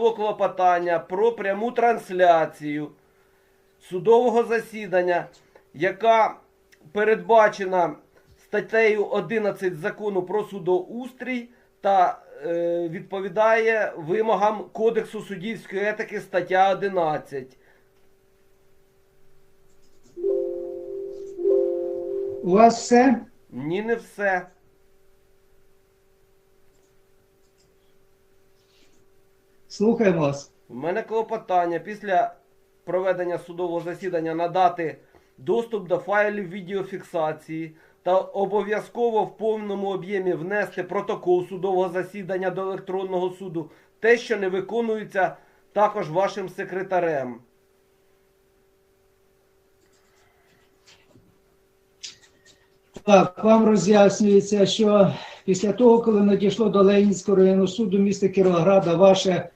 клопотання про пряму трансляцію судового засідання, яка передбачена статтею 11 закону про судоустрій та е, відповідає вимогам Кодексу суддівської етики стаття 11. У вас все? Ні, не все. Слухаємо вас. У мене клопотання після проведення судового засідання надати доступ до файлів відеофіксації та обов'язково в повному об'ємі внести протокол судового засідання до електронного суду, те, що не виконується також вашим секретарем. Так, вам роз'яснюється, що після того, коли надійшло до Ленінського районного суду міста Кіровограда ваше